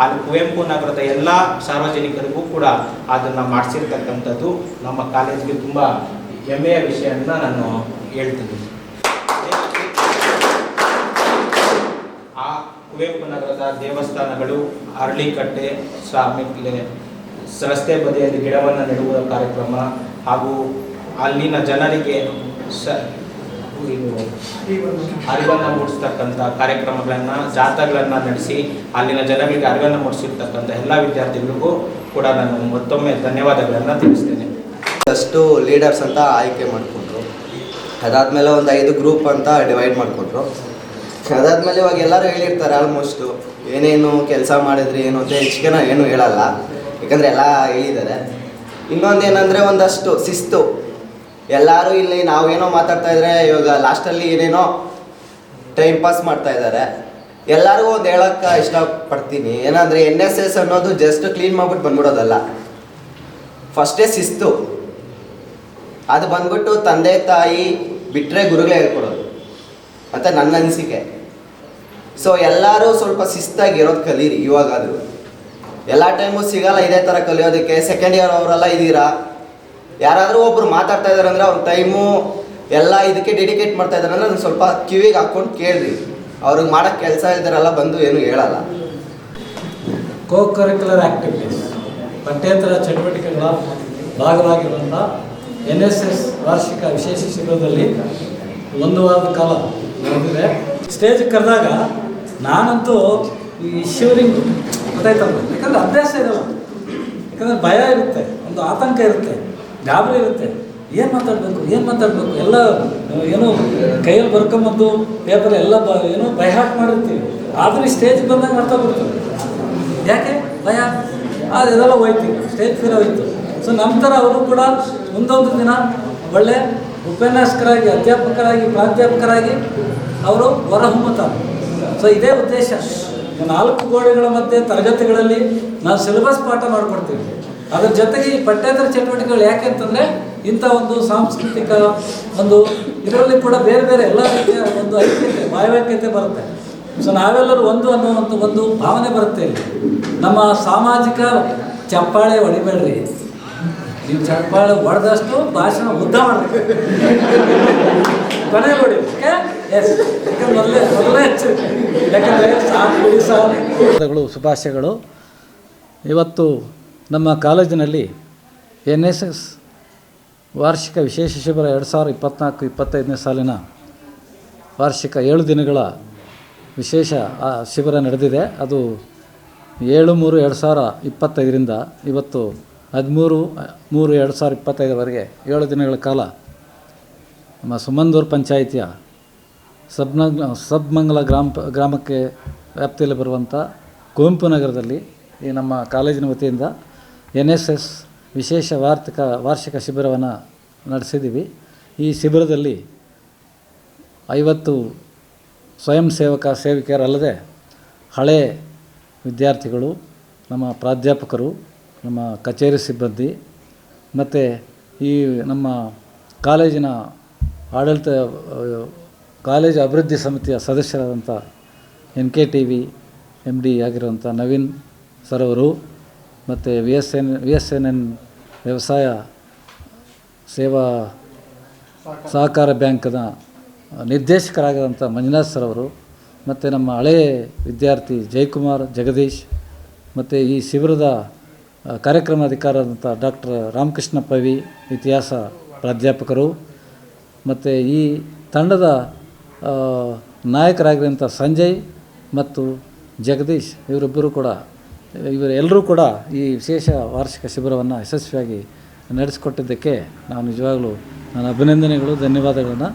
ಅಲ್ಲಿ ಕುವೆಂಪು ನಗರದ ಎಲ್ಲ ಸಾರ್ವಜನಿಕರಿಗೂ ಕೂಡ ಅದನ್ನು ಮಾಡಿಸಿರ್ತಕ್ಕಂಥದ್ದು ನಮ್ಮ ಕಾಲೇಜಿಗೆ ತುಂಬ ಹೆಮ್ಮೆಯ ವಿಷಯವನ್ನು ನಾನು ಹೇಳ್ತೀನಿ. ಆ ಕುವೆಂಪು ನಗರದ ದೇವಸ್ಥಾನಗಳು ಅರಳಿಕಟ್ಟೆ ಆಮೇಲೆ ರಸ್ತೆ ಬದಿಯಲ್ಲಿ ಗಿಡವನ್ನು ನೆಡುವ ಕಾರ್ಯಕ್ರಮ ಹಾಗೂ ಅಲ್ಲಿನ ಜನರಿಗೆ ಸ ಅರಿವನ್ನು ಮೂಡಿಸ್ತಕ್ಕಂಥ ಕಾರ್ಯಕ್ರಮಗಳನ್ನು, ಜಾಥಾಗಳನ್ನು ನಡೆಸಿ ಅಲ್ಲಿನ ಜನಗಳಿಗೆ ಅರಿವನ್ನು ಮೂಡಿಸಿರ್ತಕ್ಕಂಥ ಎಲ್ಲ ವಿದ್ಯಾರ್ಥಿಗಳಿಗೂ ಕೂಡ ನಾನು ಮತ್ತೊಮ್ಮೆ ಧನ್ಯವಾದಗಳನ್ನು ತಿಳಿಸ್ತೇನೆ. ಅಷ್ಟು ಲೀಡರ್ಸ್ ಅಂತ ಆಯ್ಕೆ ಮಾಡಿಕೊಂಡ್ರು. ಅದಾದಮೇಲೆ ಒಂದು ಐದು ಗ್ರೂಪ್ ಅಂತ ಡಿವೈಡ್ ಮಾಡಿಕೊಟ್ರು ಅದಾದಮೇಲೆ ಇವಾಗ ಎಲ್ಲರೂ ಹೇಳಿರ್ತಾರೆ ಆಲ್ಮೋಸ್ಟು ಏನೇನು ಕೆಲಸ ಮಾಡಿದ್ರಿ, ಏನು ಅಂತ ಹೆಚ್ಚಿಗೆ ಏನು ಹೇಳಲ್ಲ. ಯಾಕಂದರೆ ಎಲ್ಲ ಹೇಳಿದ್ದಾರೆ. ಇನ್ನೊಂದು ಏನಂದರೆ ಒಂದಷ್ಟು ಶಿಸ್ತು. ಎಲ್ಲರೂ ಇಲ್ಲಿ ನಾವೇನೋ ಮಾತಾಡ್ತಾ ಇದ್ರೆ ಇವಾಗ ಲಾಸ್ಟಲ್ಲಿ ಏನೇನೋ ಟೈಮ್ ಪಾಸ್ ಮಾಡ್ತಾ ಇದ್ದಾರೆ ಎಲ್ಲರಿಗೂ ಒಂದು ಹೇಳೋಕ್ಕೆ ಇಷ್ಟಪಡ್ತೀನಿ. ಏನಂದರೆ ಎನ್ ಎಸ್ ಎಸ್ ಅನ್ನೋದು ಜಸ್ಟ್ ಕ್ಲೀನ್ ಮಾಡ್ಬಿಟ್ಟು ಬಂದ್ಬಿಡೋದಲ್ಲ. ಫಸ್ಟೇ ಶಿಸ್ತು. ಅದು ಬಂದ್ಬಿಟ್ಟು ತಂದೆ, ತಾಯಿ ಬಿಟ್ಟರೆ ಗುರುಗಳೇ ಹೇಳ್ಕೊಡೋದು. ಅಂತ ನನ್ನ ಅನಿಸಿಕೆ. ಸೊ ಎಲ್ಲರೂ ಸ್ವಲ್ಪ ಶಿಸ್ತಾಗಿ ಇರೋದು ಕಲೀರಿ ಇವಾಗಾದರೂ. ಎಲ್ಲ ಟೈಮು ಸಿಗಲ್ಲ ಇದೇ ಥರ ಕಲಿಯೋದಕ್ಕೆ. ಸೆಕೆಂಡ್ ಇಯರ್ ಅವರೆಲ್ಲ ಇದ್ದೀರಾ ಯಾರಾದರೂ ಒಬ್ರು ಮಾತಾಡ್ತಾ ಇದ್ದಾರೆ ಅಂದರೆ ಅವ್ರ ಟೈಮು ಎಲ್ಲ ಇದಕ್ಕೆ ಡೆಡಿಕೇಟ್ ಮಾಡ್ತಾ ಇದ್ದಾರೆ ಅಂದರೆ ಅದನ್ನ ಸ್ವಲ್ಪ ಕಿವಿಗೆ ಹಾಕ್ಕೊಂಡು ಕೇಳ್ರಿ. ಅವ್ರಿಗೆ ಮಾಡೋಕ್ಕೆ ಕೆಲಸ ಇದ್ದಾರಲ್ಲ, ಬಂದು ಏನು ಹೇಳಲ್ಲ. ಕೋ ಕರಿಕ್ಯುಲರ್ ಆಕ್ಟಿವಿಟೀಸ್ ಪಠ್ಯೇತರ ಚಟುವಟಿಕೆಗಳ ಭಾಗವಾಗಿರುವಂಥ ಎನ್ ಎಸ್ ಎಸ್ ವಾರ್ಷಿಕ ವಿಶೇಷ ಶಿಬಿರದಲ್ಲಿ ಒಂದು ವಾರದ ಕಾಲ ನಡೆದಿದೆ. ಸ್ಟೇಜ್ ಕರೆದಾಗ ನಾನಂತೂ ಈ ಶಿವರಿಂಗ್ ಗೊತ್ತಾಯ್ತಲ್ಲ ಯಾಕಂದರೆ ಅಭ್ಯಾಸ ಇರಲ್ಲ. ಯಾಕಂದರೆ ಭಯ ಇರುತ್ತೆ, ಒಂದು ಆತಂಕ ಇರುತ್ತೆ. ಗಾಬರಿ ಇರುತ್ತೆ. ಏನು ಮಾತಾಡಬೇಕು? ಏನು ಮಾತಾಡಬೇಕು? ಎಲ್ಲ ಏನು ಕೈಯಲ್ಲಿ ಬರ್ಕೊಂಬಂದು ಪೇಪರ್ ಎಲ್ಲ ಬ, ಏನೋ ಭಯ ಹಾಕಿ ಮಾಡಿರ್ತೀವಿ. ಆದರೆ ಸ್ಟೇಜ್ ಬಂದಾಗ ಮಾಡ್ತಾ ಯಾಕೆ? ಭಯ? ಅದೆಲ್ಲ ಹೋಯ್ತು. ಸ್ಟೇಜ್ ಫೀರ್ ಹೋಯ್ತು. ಸೊ ನಂತರ ಅವರು ಕೂಡ ಮುಂದೊಂದು ದಿನ ಒಳ್ಳೆ ಉಪನ್ಯಾಸಕರಾಗಿ, ಅಧ್ಯಾಪಕರಾಗಿ, ಪ್ರಾಧ್ಯಾಪಕರಾಗಿ ಅವರು ಹೊರಹೊಮ್ಮುತ್ತಾರೆ ಸೊ ಇದೇ ಉದ್ದೇಶ. ನಾಲ್ಕು ಗೋಡೆಗಳ ಮಧ್ಯೆ ತರಗತಿಗಳಲ್ಲಿ ನಾವು ಸಿಲೆಬಸ್ ಪಾಠ ಮಾಡಿಕೊಡ್ತೀವಿ. ಅದ್ರ ಜೊತೆಗೆ ಈ ಪಠ್ಯೇತರ ಚಟುವಟಿಕೆಗಳು ಯಾಕೆ ಅಂತಂದರೆ ಇಂಥ ಒಂದು ಸಾಂಸ್ಕೃತಿಕ ಒಂದು ಇದರಲ್ಲಿ ಕೂಡ ಬೇರೆ ಬೇರೆ ಎಲ್ಲ ರೀತಿಯ ಒಂದು ಐಕ್ಯತೆ ಭಾವೈಕ್ಯತೆ ಬರುತ್ತೆ. ಸೊ ನಾವೆಲ್ಲರೂ ಒಂದು ಅನ್ನುವಂಥ ಒಂದು ಭಾವನೆ ಬರುತ್ತೆ ಇಲ್ಲಿ. ನಮ್ಮ ಸಾಮಾಜಿಕ ಚಪ್ಪಾಳೆ ಹೊಡಿಬೇಡ್ರಿ. ನೀವು ಚಪ್ಪಾಳೆ ಹೊಡೆದಷ್ಟು ಭಾಷಣ ಉದ್ದ ಮಾಡಬೇಕು. ಕೊನೆ ಓಕೆ? ಎಸ್ ಮೊದಲೇ ಮೊದಲೇ ಹೆಚ್ಚು ಯಾಕಂದರೆ ಇವತ್ತು ನಮ್ಮ ಕಾಲೇಜಿನಲ್ಲಿ ಎನ್ ಎಸ್ ಎಸ್ ವಾರ್ಷಿಕ ವಿಶೇಷ ಶಿಬಿರ ಎರಡು ಸಾವಿರದ ಇಪ್ಪತ್ತ್ನಾಲ್ಕು ಇಪ್ಪತ್ತೈದನೇ ಸಾಲಿನ ವಾರ್ಷಿಕ ಏಳು ದಿನಗಳ ವಿಶೇಷ ಶಿಬಿರ ನಡೆದಿದೆ. ಅದು ಏಳು ಮೂರು ಎರಡು ಸಾವಿರ ಇಪ್ಪತ್ತೈದರಿಂದ ಇವತ್ತು ಹದಿಮೂರು, ಮೂರು ಎರಡು ಸಾವಿರ ಇಪ್ಪತ್ತೈದರವರೆಗೆ ಏಳು ದಿನಗಳ ಕಾಲ ನಮ್ಮ ಸುಮಂದೂರು ಪಂಚಾಯಿತಿಯ ಸಬ್ನ ಸಬ್ಮಂಗಲ ಗ್ರಾಮ, ಗ್ರಾಮಕ್ಕೆ ವ್ಯಾಪ್ತಿಯಲ್ಲಿ ಬರುವಂಥ ಕುವೆಂಪು ನಗರದಲ್ಲಿ ಈ ನಮ್ಮ ಕಾಲೇಜಿನ ವತಿಯಿಂದ ಎನ್ ಎಸ್ ಎಸ್ ವಿಶೇಷ ವಾರ್ತಿಕ, ವಾರ್ಷಿಕ ಶಿಬಿರವನ್ನು ನಡೆಸಿದ್ದೀವಿ. ಈ ಶಿಬಿರದಲ್ಲಿ ಐವತ್ತು ಸ್ವಯಂ ಸೇವಕ ಸೇವಿಕೆಯರಲ್ಲದೆ ಹಳೆ ವಿದ್ಯಾರ್ಥಿಗಳು, ನಮ್ಮ ಪ್ರಾಧ್ಯಾಪಕರು, ನಮ್ಮ ಕಚೇರಿ ಸಿಬ್ಬಂದಿ ಮತ್ತು ಈ ನಮ್ಮ ಕಾಲೇಜಿನ ಆಡಳಿತ, ಕಾಲೇಜು ಅಭಿವೃದ್ಧಿ ಸಮಿತಿಯ ಸದಸ್ಯರಾದಂಥ N K T V M D ಆಗಿರುವಂಥ ನವೀನ್ ಸರ್ ಅವರು ಮತ್ತು V S N V S N N ವ್ಯವಸಾಯ ಸೇವಾ ಸಹಕಾರ ಬ್ಯಾಂಕ್ನ ನಿರ್ದೇಶಕರಾಗಿರೋಂಥ ಮಂಜುನಾಥ್ ಸರ್ ಅವರು, ಮತ್ತು ನಮ್ಮ ಹಳೆಯ ವಿದ್ಯಾರ್ಥಿ ಜಯಕುಮಾರ್ ಜಗದೀಶ್, ಮತ್ತು ಈ ಶಿಬಿರದ ಕಾರ್ಯಕ್ರಮ ಅಧಿಕಾರಾದಂಥ ಡಾಕ್ಟರ್ ರಾಮಕೃಷ್ಣ ಪವಿ, ಇತಿಹಾಸ ಪ್ರಾಧ್ಯಾಪಕರು, ಮತ್ತು ಈ ತಂಡದ ನಾಯಕರಾಗಿರೋಂಥ ಸಂಜಯ್ ಮತ್ತು ಜಗದೀಶ್, ಇವರಿಬ್ಬರು ಕೂಡ ಇವರೆಲ್ಲರೂ ಕೂಡ ಈ ವಿಶೇಷ ವಾರ್ಷಿಕ ಶಿಬಿರವನ್ನು ಯಶಸ್ವಿಯಾಗಿ ನಡೆಸಿಕೊಟ್ಟಿದ್ದಕ್ಕೆ ನಾವು ನಿಜವಾಗಲೂ ನನ್ನ ಅಭಿನಂದನೆಗಳು ಧನ್ಯವಾದಗಳನ್ನು.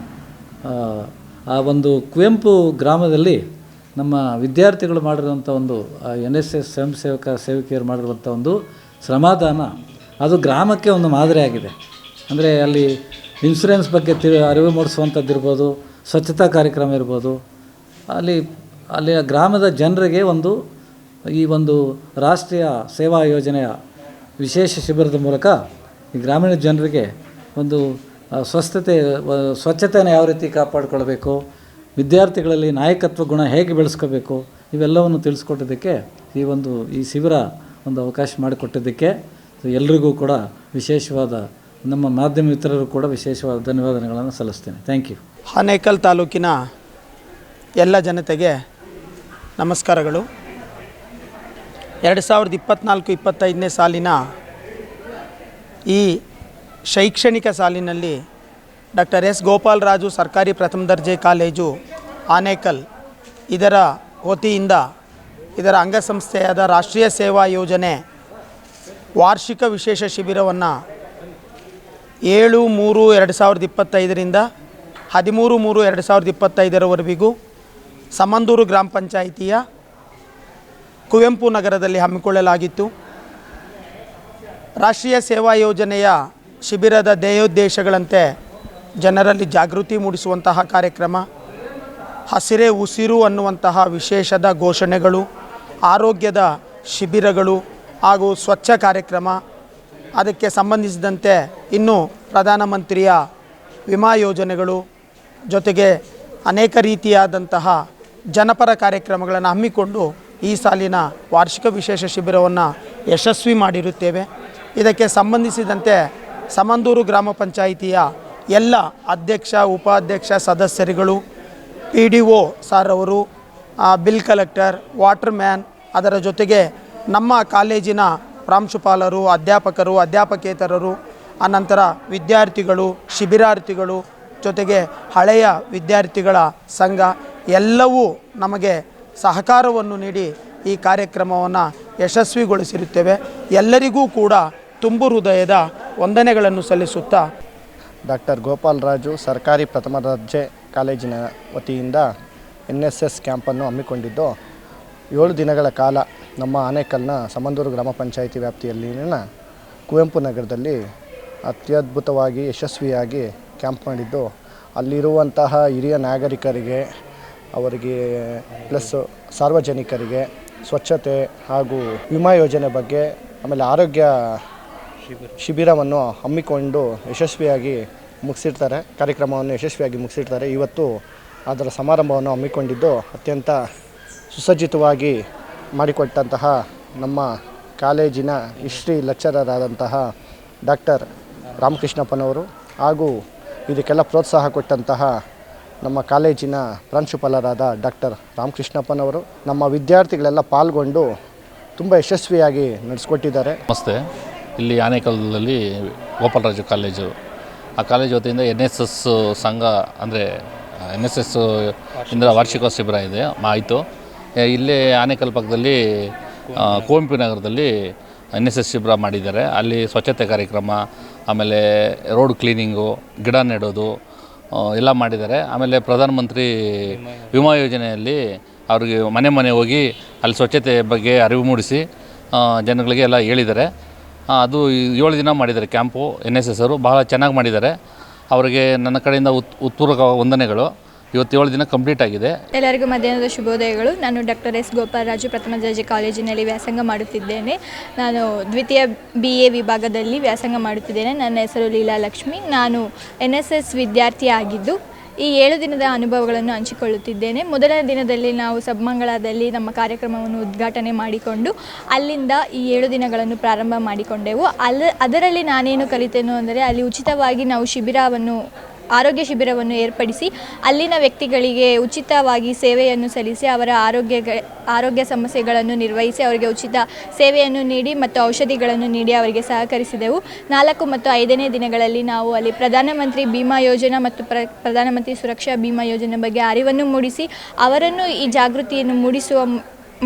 ಆ, ಒಂದು ಕುವೆಂಪು ಗ್ರಾಮದಲ್ಲಿ ನಮ್ಮ ವಿದ್ಯಾರ್ಥಿಗಳು ಮಾಡಿರುವಂಥ ಒಂದು ಎನ್ ಎಸ್ ಎಸ್ ಸ್ವಯಂ ಸೇವಕ ಸೇವಕಿಯರು ಮಾಡಿರುವಂಥ ಒಂದು ಶ್ರಮದಾನ ಅದು ಗ್ರಾಮಕ್ಕೆ ಒಂದು ಮಾದರಿಯಾಗಿದೆ ಅಂದರೆ ಅಲ್ಲಿ ಇನ್ಸೂರೆನ್ಸ್ ಬಗ್ಗೆ ತಿಳಿ ಅರಿವು ಮೂಡಿಸುವಂಥದ್ದು ಇರ್ಬೋದು ಸ್ವಚ್ಛತಾ ಕಾರ್ಯಕ್ರಮ ಇರ್ಬೋದು. ಅಲ್ಲಿ ಅಲ್ಲಿ ಗ್ರಾಮದ ಜನರಿಗೆ ಒಂದು ಈ ಒಂದು ರಾಷ್ಟ್ರೀಯ ಸೇವಾ ಯೋಜನೆಯ ವಿಶೇಷ ಶಿಬಿರದ ಮೂಲಕ ಈ ಗ್ರಾಮೀಣ ಜನರಿಗೆ ಒಂದು ಸ್ವಸ್ಥತೆ ಸ್ವಚ್ಛತೆಯನ್ನು ಯಾವ ರೀತಿ ಕಾಪಾಡಿಕೊಳ್ಬೇಕು, ವಿದ್ಯಾರ್ಥಿಗಳಲ್ಲಿ ನಾಯಕತ್ವ ಗುಣ ಹೇಗೆ ಬೆಳೆಸ್ಕೋಬೇಕು, ಇವೆಲ್ಲವನ್ನು ತಿಳಿಸ್ಕೊಟ್ಟಿದ್ದಕ್ಕೆ ಈ ಒಂದು, ಈ ಶಿಬಿರ ಒಂದು ಅವಕಾಶ ಮಾಡಿಕೊಟ್ಟಿದ್ದಕ್ಕೆ ಎಲ್ರಿಗೂ ಕೂಡ ವಿಶೇಷವಾದ, ನಮ್ಮ ಮಾಧ್ಯಮ ಮಿತ್ರರು ಕೂಡ ವಿಶೇಷವಾದ ಧನ್ಯವಾದಗಳನ್ನು ಸಲ್ಲಿಸ್ತೇನೆ. ಥ್ಯಾಂಕ್ ಯು ಆನೇಕಲ್ ತಾಲೂಕಿನ ಎಲ್ಲ ಜನತೆಗೆ ನಮಸ್ಕಾರಗಳು. ಎರಡು ಸಾವಿರದ ಇಪ್ಪತ್ತ್ನಾಲ್ಕು ಇಪ್ಪತ್ತೈದನೇ ಸಾಲಿನ ಈ ಶೈಕ್ಷಣಿಕ ಸಾಲಿನಲ್ಲಿ ಡಾಕ್ಟರ್ ಎಸ್ ಗೋಪಾಲರಾಜು ಸರ್ಕಾರಿ ಪ್ರಥಮ ದರ್ಜೆ ಕಾಲೇಜು ಆನೇಕಲ್ ಇದರ ವತಿಯಿಂದ ಇದರ ಅಂಗಸಂಸ್ಥೆಯಾದ ರಾಷ್ಟ್ರೀಯ ಸೇವಾ ಯೋಜನೆ ವಾರ್ಷಿಕ ವಿಶೇಷ ಶಿಬಿರವನ್ನು ಏಳು ಮೂರು ಎರಡು ಸಾವಿರದ ಇಪ್ಪತ್ತೈದರಿಂದ ಹದಿಮೂರು ಮೂರು ಎರಡು ಸಾವಿರದ ಇಪ್ಪತ್ತೈದರವರೆಗೂ ಸಮಂದೂರು ಗ್ರಾಮ ಪಂಚಾಯಿತಿಯ ಕುವೆಂಪು ನಗರದಲ್ಲಿ ಹಮ್ಮಿಕೊಳ್ಳಲಾಗಿತ್ತು. ರಾಷ್ಟ್ರೀಯ ಸೇವಾ ಯೋಜನೆಯ ಶಿಬಿರದ ಧ್ಯೇಯೋದ್ದೇಶಗಳಂತೆ ಜನರಲ್ಲಿ ಜಾಗೃತಿ ಮೂಡಿಸುವಂತಹ ಕಾರ್ಯಕ್ರಮ, ಹಸಿರೇ ಉಸಿರು ಅನ್ನುವಂತಹ ವಿಶೇಷದ ಘೋಷಣೆಗಳು, ಆರೋಗ್ಯದ ಶಿಬಿರಗಳು ಹಾಗೂ ಸ್ವಚ್ಛ ಕಾರ್ಯಕ್ರಮ. ಅದಕ್ಕೆ ಸಂಬಂಧಿಸಿದಂತೆ ಇನ್ನು ಪ್ರಧಾನಮಂತ್ರಿಯ ವಿಮಾ ಯೋಜನೆಗಳು ಜೊತೆಗೆ ಅನೇಕ ರೀತಿಯಾದಂತಹ ಜನಪರ ಕಾರ್ಯಕ್ರಮಗಳನ್ನು ಹಮ್ಮಿಕೊಂಡು ಈ ಸಾಲಿನ ವಾರ್ಷಿಕ ವಿಶೇಷ ಶಿಬಿರವನ್ನು ಯಶಸ್ವಿ ಮಾಡಿರುತ್ತೇವೆ. ಇದಕ್ಕೆ ಸಂಬಂಧಿಸಿದಂತೆ ಸಮಂದೂರು ಗ್ರಾಮ ಪಂಚಾಯಿತಿಯ ಎಲ್ಲ ಅಧ್ಯಕ್ಷ ಉಪಾಧ್ಯಕ್ಷ ಸದಸ್ಯರುಗಳು, ಪಿ ಡಿ ಒ ಸಾರ್ ಅವರು ಬಿಲ್ ಕಲೆಕ್ಟರ್ ವಾಟರ್ ಮ್ಯಾನ್ ಅದರ ಜೊತೆಗೆ ನಮ್ಮ ಕಾಲೇಜಿನ ಪ್ರಾಂಶುಪಾಲರು, ಅಧ್ಯಾಪಕರು, ಅಧ್ಯಾಪಕೇತರರು, ಅನಂತರ ವಿದ್ಯಾರ್ಥಿಗಳು, ಶಿಬಿರಾರ್ಥಿಗಳು ಜೊತೆಗೆ ಹಳೆಯ ವಿದ್ಯಾರ್ಥಿಗಳ ಸಂಘ ಎಲ್ಲವೂ ನಮಗೆ ಸಹಕಾರವನ್ನು ನೀಡಿ ಈ ಕಾರ್ಯಕ್ರಮವನ್ನು ಯಶಸ್ವಿಗೊಳಿಸಿರುತ್ತೇವೆ. ಎಲ್ಲರಿಗೂ ಕೂಡ ತುಂಬು ಹೃದಯದ ವಂದನೆಗಳನ್ನು ಸಲ್ಲಿಸುತ್ತಾ ಡಾಕ್ಟರ್ ಗೋಪಾಲ್ ರಾಜು, ಸರ್ಕಾರಿ ಪ್ರಥಮ ದರ್ಜೆ ಕಾಲೇಜಿನ ವತಿಯಿಂದ ಎನ್ ಎಸ್ ಎಸ್ ಕ್ಯಾಂಪನ್ನು ಹಮ್ಮಿಕೊಂಡಿದ್ದು, ಏಳು ದಿನಗಳ ಕಾಲ ನಮ್ಮ ಆನೇಕಲ್ನ ಸಮಂದೂರು ಗ್ರಾಮ ಪಂಚಾಯಿತಿ ವ್ಯಾಪ್ತಿಯಲ್ಲಿನ ಕುವೆಂಪು ನಗರದಲ್ಲಿ ಅತ್ಯದ್ಭುತವಾಗಿ ಯಶಸ್ವಿಯಾಗಿ ಕ್ಯಾಂಪ್ ಮಾಡಿದ್ದು, ಅಲ್ಲಿರುವಂತಹ ಹಿರಿಯ ನಾಗರಿಕರಿಗೆ ಅವರಿಗೆ ಪ್ಲಸ್ ಸಾರ್ವಜನಿಕರಿಗೆ ಸ್ವಚ್ಛತೆ ಹಾಗೂ ವಿಮಾ ಯೋಜನೆ ಬಗ್ಗೆ ಆಮೇಲೆ ಆರೋಗ್ಯ ಶಿಬಿರವನ್ನು ಹಮ್ಮಿಕೊಂಡು ಯಶಸ್ವಿಯಾಗಿ ಮುಗಿಸಿರ್ತಾರೆ, ಕಾರ್ಯಕ್ರಮವನ್ನು ಯಶಸ್ವಿಯಾಗಿ ಮುಗಿಸಿರ್ತಾರೆ. ಇವತ್ತು ಅದರ ಸಮಾರಂಭವನ್ನು ಹಮ್ಮಿಕೊಂಡಿದ್ದು ಅತ್ಯಂತ ಸುಸಜ್ಜಿತವಾಗಿ ಮಾಡಿಕೊಟ್ಟಂತಹ ನಮ್ಮ ಕಾಲೇಜಿನ ಹಿಸ್ಟ್ರಿ ಲೆಕ್ಚರರ್ ಡಾಕ್ಟರ್ ರಾಮಕೃಷ್ಣಪ್ಪನವರು ಹಾಗೂ ಇದಕ್ಕೆಲ್ಲ ಪ್ರೋತ್ಸಾಹ ಕೊಟ್ಟಂತಹ ನಮ್ಮ ಕಾಲೇಜಿನ ಪ್ರಾಂಶುಪಾಲರಾದ ಡಾಕ್ಟರ್ ರಾಮಕೃಷ್ಣಪ್ಪನವರು ನಮ್ಮ ವಿದ್ಯಾರ್ಥಿಗಳೆಲ್ಲ ಪಾಲ್ಗೊಂಡು ತುಂಬ ಯಶಸ್ವಿಯಾಗಿ ನಡೆಸ್ಕೊಟ್ಟಿದ್ದಾರೆ. ನಮಸ್ತೆ. ಇಲ್ಲಿ ಆನೇಕಲ್ನಲ್ಲಿ ಗೋಪಾಲರಾಜು ಕಾಲೇಜು. ಆ ಕಾಲೇಜು ವತಿಯಿಂದ ಎನ್ ಎಸ್ ಎಸ್ ಸಂಘ, ಅಂದರೆ ಎನ್ ಎಸ್ ಎಸ್ ಇಂದ್ರ ವಾರ್ಷಿಕೋ ಶಿಬಿರ ಇದೆ, ಆಯಿತು. ಇಲ್ಲೇ ಆನೇಕಲ್ ಪಕ್ಕದಲ್ಲಿ ಕುವೆಂಪು ನಗರದಲ್ಲಿ ಎನ್ ಎಸ್ ಎಸ್ ಶಿಬಿರ ಮಾಡಿದ್ದಾರೆ. ಅಲ್ಲಿ ಸ್ವಚ್ಛತೆ ಕಾರ್ಯಕ್ರಮ, ಆಮೇಲೆ ರೋಡ್ ಕ್ಲೀನಿಂಗು, ಗಿಡ ನೆಡೋದು ಎಲ್ಲ ಮಾಡಿದ್ದಾರೆ. ಆಮೇಲೆ ಪ್ರಧಾನಮಂತ್ರಿ ವಿಮಾ ಯೋಜನೆಯಲ್ಲಿ ಅವ್ರಿಗೆ ಮನೆ ಮನೆ ಹೋಗಿ ಅಲ್ಲಿ ಸ್ವಚ್ಛತೆ ಬಗ್ಗೆ ಅರಿವು ಮೂಡಿಸಿ ಜನಗಳಿಗೆ ಎಲ್ಲ ಹೇಳಿದ್ದಾರೆ. ಅದು ಏಳು ದಿನ ಮಾಡಿದ್ದಾರೆ ಕ್ಯಾಂಪು ಎನ್ ಎಸ್ ಎಸ್ ಅವರು. ಬಹಳ ಚೆನ್ನಾಗಿ ಮಾಡಿದ್ದಾರೆ. ಅವರಿಗೆ ನನ್ನ ಕಡೆಯಿಂದ ಉತ್ ಉತ್ಪೂರ್ವಕ ವಂದನೆಗಳು. ಇವತ್ತು ಏಳು ದಿನ ಕಂಪ್ಲೀಟ್ ಆಗಿದೆ. ಎಲ್ಲರಿಗೂ ಮಧ್ಯಾಹ್ನದ ಶುಭೋದಯಗಳು. ನಾನು ಡಾಕ್ಟರ್ ಎಸ್ ಗೋಪಾಲರಾಜು ಪ್ರಥಮ ದರ್ಜೆ ಕಾಲೇಜಿನಲ್ಲಿ ವ್ಯಾಸಂಗ ಮಾಡುತ್ತಿದ್ದೇನೆ. ನಾನು ದ್ವಿತೀಯ ಬಿ ಎ ವಿಭಾಗದಲ್ಲಿ ವ್ಯಾಸಂಗ ಮಾಡುತ್ತಿದ್ದೇನೆ. ನನ್ನ ಹೆಸರು ಲೀಲಾ ಲಕ್ಷ್ಮಿ. ನಾನು ಎನ್ ಎಸ್ ಎಸ್ ವಿದ್ಯಾರ್ಥಿ ಆಗಿದ್ದು, ಈ ಏಳು ದಿನದ ಅನುಭವಗಳನ್ನು ಹಂಚಿಕೊಳ್ಳುತ್ತಿದ್ದೇನೆ. ಮೊದಲನೇ ದಿನದಲ್ಲಿ ನಾವು ಸಬ್ಮಂಗಳದಲ್ಲಿ ನಮ್ಮ ಕಾರ್ಯಕ್ರಮವನ್ನು ಉದ್ಘಾಟನೆ ಮಾಡಿಕೊಂಡು, ಅಲ್ಲಿಂದ ಈ ಏಳು ದಿನಗಳನ್ನು ಪ್ರಾರಂಭ ಮಾಡಿಕೊಂಡೆವು. ಅಲ್ಲ ಅದರಲ್ಲಿ ನಾನೇನು ಕಲಿತೇನು ಅಂದರೆ, ಅಲ್ಲಿ ಉಚಿತವಾಗಿ ನಾವು ಶಿಬಿರವನ್ನು ಆರೋಗ್ಯ ಶಿಬಿರವನ್ನು ಏರ್ಪಡಿಸಿ ಅಲ್ಲಿನ ವ್ಯಕ್ತಿಗಳಿಗೆ ಉಚಿತವಾಗಿ ಸೇವೆಯನ್ನು ಸಲ್ಲಿಸಿ ಅವರ ಆರೋಗ್ಯ ಆರೋಗ್ಯ ಸಮಸ್ಯೆಗಳನ್ನು ನಿರ್ವಹಿಸಿ ಅವರಿಗೆ ಉಚಿತ ಸೇವೆಯನ್ನು ನೀಡಿ ಮತ್ತು ಔಷಧಿಗಳನ್ನು ನೀಡಿ ಅವರಿಗೆ ಸಹಕರಿಸಿದೆವು. ನಾಲ್ಕು ಮತ್ತು ಐದನೇ ದಿನಗಳಲ್ಲಿ ನಾವು ಅಲ್ಲಿ ಪ್ರಧಾನಮಂತ್ರಿ ಬಿಮಾ ಯೋಜನಾ ಮತ್ತು ಪ್ರ, ಪ್ರಧಾನಮಂತ್ರಿ ಸುರಕ್ಷಾ ಬಿಮಾ ಯೋಜನೆ ಬಗ್ಗೆ ಅರಿವನ್ನು ಮೂಡಿಸಿ ಅವರನ್ನು ಈ ಜಾಗೃತಿಯನ್ನು ಮೂಡಿಸುವ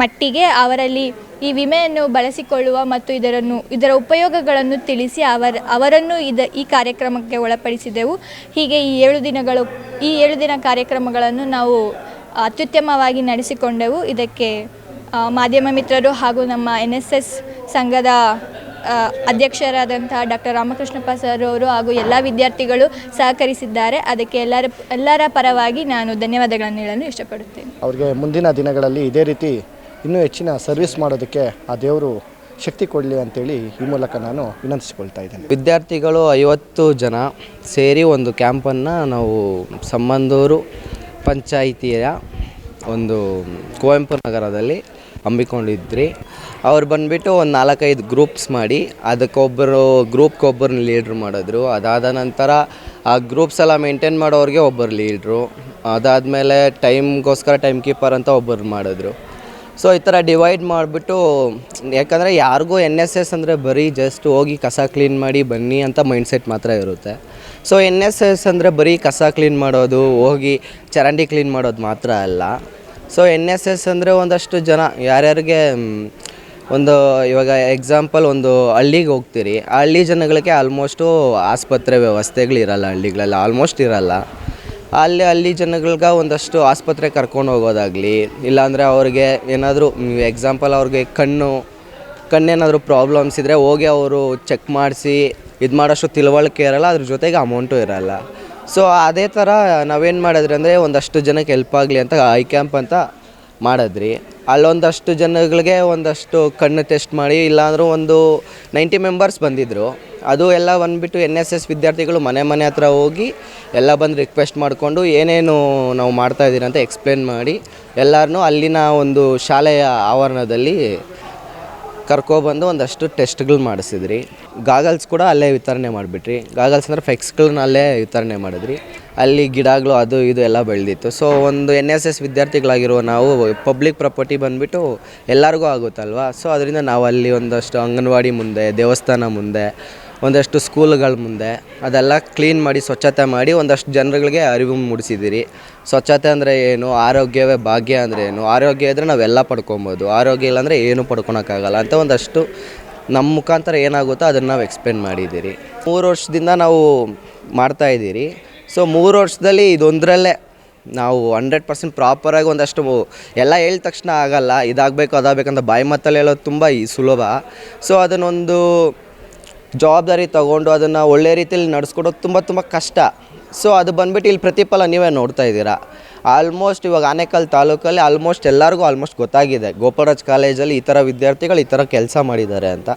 ಮಟ್ಟಿಗೆ ಅವರಲ್ಲಿ ಈ ವಿಮೆಯನ್ನು ಬಳಸಿಕೊಳ್ಳುವ ಮತ್ತು ಇದರನ್ನು, ಇದರ ಉಪಯೋಗಗಳನ್ನು ತಿಳಿಸಿ ಅವರ, ಅವರನ್ನು ಇದ, ಈ ಕಾರ್ಯಕ್ರಮಕ್ಕೆ ಒಳಪಡಿಸಿದೆವು. ಹೀಗೆ ಈ ಏಳು ದಿನಗಳು, ಈ ಏಳು ದಿನ ಕಾರ್ಯಕ್ರಮಗಳನ್ನು ನಾವು ಅತ್ಯುತ್ತಮವಾಗಿ ನಡೆಸಿಕೊಂಡೆವು. ಇದಕ್ಕೆ ಮಾಧ್ಯಮ ಮಿತ್ರರು ಹಾಗೂ ನಮ್ಮ ಎನ್ ಎಸ್ ಎಸ್ ಸಂಘದ ಅಧ್ಯಕ್ಷರಾದಂಥ ಡಾಕ್ಟರ್ ರಾಮಕೃಷ್ಣಪ್ಪ ಸರ್ ಅವರು ಹಾಗೂ ಎಲ್ಲ ವಿದ್ಯಾರ್ಥಿಗಳು ಸಹಕರಿಸಿದ್ದಾರೆ. ಅದಕ್ಕೆ ಎಲ್ಲರ ಎಲ್ಲರ ಪರವಾಗಿ ನಾನು ಧನ್ಯವಾದಗಳನ್ನು ಹೇಳಲು ಇಷ್ಟಪಡುತ್ತೇನೆ. ಅವರಿಗೆ ಮುಂದಿನ ದಿನಗಳಲ್ಲಿ ಇದೇ ರೀತಿ ಇನ್ನೂ ಹೆಚ್ಚಿನ ಸರ್ವಿಸ್ ಮಾಡೋದಕ್ಕೆ ಆ ದೇವರು ಶಕ್ತಿ ಕೊಡಲಿ ಅಂತೇಳಿ ಈ ಮೂಲಕ ನಾನು ವಿನಂತಿಸಿಕೊಳ್ತಾ ಇದ್ದೇನೆ. ವಿದ್ಯಾರ್ಥಿಗಳು ಐವತ್ತು ಜನ ಸೇರಿ ಒಂದು ಕ್ಯಾಂಪನ್ನು ನಾವು ಸಂಬಂಧೂರು ಪಂಚಾಯಿತಿಯ ಒಂದು ಕುವೆಂಪು ನಗರದಲ್ಲಿ ಹಮ್ಮಿಕೊಂಡಿದ್ರಿ. ಅವ್ರು ಬಂದುಬಿಟ್ಟು ಒಂದು ನಾಲ್ಕೈದು ಗ್ರೂಪ್ಸ್ ಮಾಡಿ, ಅದಕ್ಕೊಬ್ಬರು ಗ್ರೂಪ್ಗೊಬ್ಬರನ್ನ ಲೀಡ್ರ್ ಮಾಡಿದ್ರು. ಅದಾದ ನಂತರ ಆ ಗ್ರೂಪ್ಸ್ ಎಲ್ಲ ಮೇಂಟೈನ್ ಮಾಡೋರಿಗೆ ಒಬ್ಬರು ಲೀಡ್ರು ಅದಾದಮೇಲೆ ಟೈಮ್ಗೋಸ್ಕರ ಟೈಮ್ ಕೀಪರ್ ಅಂತ ಒಬ್ಬರು ಮಾಡಿದ್ರು. ಸೊ ಈ ಥರ ಡಿವೈಡ್ ಮಾಡಿಬಿಟ್ಟು, ಯಾಕಂದರೆ ಯಾರಿಗೂ ಎನ್ ಎಸ್ ಎಸ್ ಅಂದರೆ ಬರೀ ಜಸ್ಟ್ ಹೋಗಿ ಕಸ ಕ್ಲೀನ್ ಮಾಡಿ ಬನ್ನಿ ಅಂತ ಮೈಂಡ್ಸೆಟ್ ಮಾತ್ರ ಇರುತ್ತೆ. ಸೊ ಎನ್ ಎಸ್ ಎಸ್ ಅಂದರೆ ಬರೀ ಕಸ ಕ್ಲೀನ್ ಮಾಡೋದು, ಹೋಗಿ ಚರಂಡಿ ಕ್ಲೀನ್ ಮಾಡೋದು ಮಾತ್ರ ಅಲ್ಲ. ಸೊ ಎನ್ ಎಸ್ ಎಸ್ ಅಂದರೆ ಒಂದಷ್ಟು ಜನ, ಯಾರ್ಯಾರಿಗೆ ಒಂದು ಇವಾಗ ಎಕ್ಸಾಂಪಲ್ ಒಂದು ಹಳ್ಳಿಗೆ ಹೋಗ್ತೀರಿ ಆ ಹಳ್ಳಿ ಜನಗಳಿಗೆ ಆಲ್ಮೋಸ್ಟು ಆಸ್ಪತ್ರೆ ವ್ಯವಸ್ಥೆಗಳು ಇರಲ್ಲ, ಹಳ್ಳಿಗಳಲ್ಲಿ ಆಲ್ಮೋಸ್ಟ್ ಇರಲ್ಲ. ಅಲ್ಲಿ ಅಲ್ಲಿ ಜನಗಳ್ಗೆ ಒಂದಷ್ಟು ಆಸ್ಪತ್ರೆ ಕರ್ಕೊಂಡು ಹೋಗೋದಾಗಲಿ, ಇಲ್ಲಾಂದರೆ ಅವ್ರಿಗೆ ಏನಾದರೂ ಎಕ್ಸಾಂಪಲ್ ಅವ್ರಿಗೆ ಕಣ್ಣು, ಕಣ್ಣೇನಾದರೂ ಪ್ರಾಬ್ಲಮ್ಸ್ ಇದ್ದರೆ ಹೋಗಿ ಅವರು ಚೆಕ್ ಮಾಡಿಸಿ, ಇದು ಮಾಡೋಷ್ಟು ತಿಳುವಳಿಕೆ ಇರಲ್ಲ, ಅದ್ರ ಜೊತೆಗೆ ಅಮೌಂಟು ಇರಲ್ಲ. ಸೊ ಅದೇ ಥರ ನಾವೇನು ಮಾಡಿದ್ರಿ ಅಂದರೆ ಒಂದಷ್ಟು ಜನಕ್ಕೆ ಹೆಲ್ಪ್ ಆಗಲಿ ಅಂತ ಐ ಕ್ಯಾಂಪ್ ಅಂತ ಮಾಡಿದ್ರಿ. ಅಲ್ಲೊಂದಷ್ಟು ಜನಗಳಿಗೆ ಒಂದಷ್ಟು ಕಣ್ಣು ಟೆಸ್ಟ್ ಮಾಡಿ, ಇಲ್ಲಾಂದರೂ ಒಂದು ನೈಂಟಿ ಮೆಂಬರ್ಸ್ ಬಂದಿದ್ದರು ಅದು ಎಲ್ಲ ಬಂದುಬಿಟ್ಟು ಎನ್ ಎಸ್ ಎಸ್ ವಿದ್ಯಾರ್ಥಿಗಳು ಮನೆ ಮನೆ ಹತ್ರ ಹೋಗಿ ಎಲ್ಲ ಬಂದು ರಿಕ್ವೆಸ್ಟ್ ಮಾಡಿಕೊಂಡು ಏನೇನು ನಾವು ಮಾಡ್ತಾ ಅಂತ ಎಕ್ಸ್ಪ್ಲೇನ್ ಮಾಡಿ ಎಲ್ಲರನ್ನೂ ಅಲ್ಲಿನ ಒಂದು ಶಾಲೆಯ ಆವರಣದಲ್ಲಿ ಕರ್ಕೊಬಂದು ಒಂದಷ್ಟು ಟೆಸ್ಟ್ಗಳು ಮಾಡಿಸಿದ್ರಿ. ಗಾಗಲ್ಸ್ ಕೂಡ ಅಲ್ಲೇ ವಿತರಣೆ ಮಾಡಿಬಿಟ್ರಿ. ಗಾಗಲ್ಸ್ ಅಂದರೆ ಫೆಕ್ಸ್ಗಳನ್ನ ಅಲ್ಲೇ ವಿತರಣೆ ಮಾಡಿದ್ರಿ. ಅಲ್ಲಿ ಗಿಡಗಳು ಅದು ಇದು ಎಲ್ಲ ಬೆಳೆದಿತ್ತು. ಸೊ ಒಂದು ಎನ್ ಎಸ್ ಎಸ್ ವಿದ್ಯಾರ್ಥಿಗಳಾಗಿರುವ ನಾವು ಪಬ್ಲಿಕ್ ಪ್ರಾಪರ್ಟಿ ಬಂದುಬಿಟ್ಟು ಎಲ್ಲರಿಗೂ ಆಗುತ್ತಲ್ವ? ಸೊ ಅದರಿಂದ ನಾವು ಅಲ್ಲಿ ಒಂದಷ್ಟು ಅಂಗನವಾಡಿ ಮುಂದೆ, ದೇವಸ್ಥಾನ ಮುಂದೆ ಒಂದಷ್ಟು ಸ್ಕೂಲ್ಗಳ ಮುಂದೆ ಅದೆಲ್ಲ ಕ್ಲೀನ್ ಮಾಡಿ, ಸ್ವಚ್ಛತೆ ಮಾಡಿ ಒಂದಷ್ಟು ಜನರುಗಳಿಗೆ ಅರಿವು ಮೂಡಿಸಿದ್ದೀರಿ. ಸ್ವಚ್ಛತೆ ಅಂದರೆ ಏನು? ಆರೋಗ್ಯವೇ ಭಾಗ್ಯ ಅಂದರೆ ಏನು? ಆರೋಗ್ಯ ಇದ್ದರೆ ನಾವೆಲ್ಲ ಪಡ್ಕೊಬೋದು. ಆರೋಗ್ಯ ಇಲ್ಲಾಂದರೆ ಏನು ಪಡ್ಕೊಳಕ್ಕಾಗಲ್ಲ ಅಂತ ಒಂದಷ್ಟು ನಮ್ಮ ಮುಖಾಂತರ ಏನಾಗುತ್ತೋ ಅದನ್ನು ನಾವು ಎಕ್ಸ್ಪ್ಲೇನ್ ಮಾಡಿದ್ದೀರಿ. ಮೂರು ವರ್ಷದಿಂದ ನಾವು ಮಾಡ್ತಾ ಮಾಡ್ತಾಯಿದ್ದೀರಿ ಸೊ ಮೂರು ವರ್ಷದಲ್ಲಿ ಇದೊಂದರಲ್ಲೇ ನಾವು ಹಂಡ್ರೆಡ್ ಪರ್ಸೆಂಟ್ ಪ್ರಾಪರಾಗಿ ಒಂದಷ್ಟು ಎಲ್ಲ ಹೇಳಿದ ತಕ್ಷಣ ಆಗಲ್ಲ. ಇದಾಗಬೇಕು ಅದಾಗಬೇಕಂತ ಬಾಯಿ ಮಾತಲ್ಲಿ ಹೇಳೋದು ತುಂಬ ಈ ಸುಲಭ. ಸೊ ಅದನ್ನೊಂದು ಜವಾಬ್ದಾರಿ ತಗೊಂಡು ಅದನ್ನು ಒಳ್ಳೆ ರೀತಿಯಲ್ಲಿ ನಡೆಸ್ಕೊಡೋದು ತುಂಬ ತುಂಬ ಕಷ್ಟ. ಸೊ ಅದು ಬಂದ್ಬಿಟ್ಟು ಇಲ್ಲಿ ಪ್ರತಿಫಲ ನೀವೇ ನೋಡ್ತಾ ಇದ್ದೀರಾ. ಆಲ್ಮೋಸ್ಟ್ ಇವಾಗ ಆನೇಕಲ್ ತಾಲೂಕಲ್ಲಿ ಆಲ್ಮೋಸ್ಟ್ ಎಲ್ಲರಿಗೂ ಆಲ್ಮೋಸ್ಟ್ ಗೊತ್ತಾಗಿದೆ. ಗೋಪಾಲರಾಜ್ ಕಾಲೇಜಲ್ಲಿ ಈ ಥರ ವಿದ್ಯಾರ್ಥಿಗಳು ಈ ಥರ ಕೆಲಸ ಮಾಡಿದ್ದಾರೆ ಅಂತ.